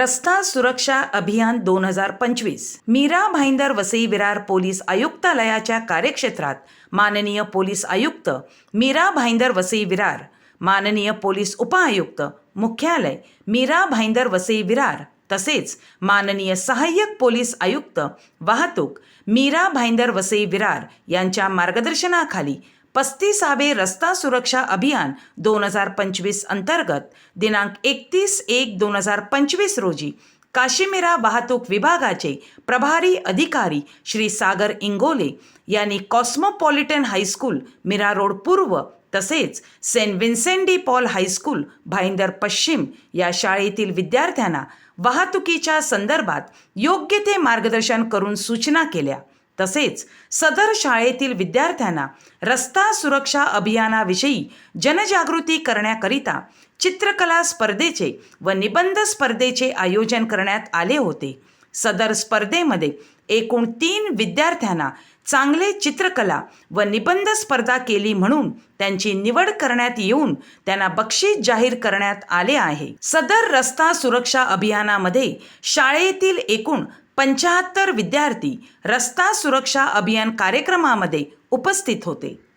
रस्ता सुरक्षा अभियान दोन हजार पंचवीस. मीरा भाईंदर वसई विरार पोलीस आयुक्तालयाच्या कार्यक्षेत्रात माननीय पोलीस आयुक्त मीरा भाईंदर वसई विरार माननीय पोलीस उपआयुक्त मुख्यालय मीरा भाईंदर वसई विरार तसेच माननीय सहाय्यक पोलीस आयुक्त वाहतूक मीरा भाईंदर वसई विरार यांच्या मार्गदर्शनाखाली पस्तीसावे रस्ता सुरक्षा अभियान दोन हजार पंचवीस अंतर्गत दिनांक एकतीस एक दोन हजार पंचवीस रोजी काशिमिरा वाहतूक विभागाचे प्रभारी अधिकारी श्री सागर इंगोले यांनी कॉस्मोपॉलिटन हायस्कूल मिरा रोड पूर्व तसेच saint Vincent de Paul high school Bhayandar पश्चिम या शाळेतील विद्यार्थ्यांना वाहतुकीच्या संदर्भात योग्य ते मार्गदर्शन करून सूचना केल्या. तसेच सदर शाळेतील विद्यार्थ्यांना रस्ता सुरक्षा अभियानाविषयी जनजागृती करण्याकरिता चित्रकला स्पर्धेचे व निबंध स्पर्धेचे आयोजन करण्यात आले होते. सदर स्पर्धेमध्ये एकूण तीन विद्यार्थ्यांना चांगले चित्रकला व निबंध स्पर्धा केली म्हणून त्यांची निवड करण्यात येऊन त्यांना बक्षीस जाहीर करण्यात आले आहे. सदर रस्ता सुरक्षा अभियानामध्ये शाळेतील एकूण पंच्याहत्तर विद्यार्थी रस्ता सुरक्षा अभियान कार्यक्रमामध्ये उपस्थित होते.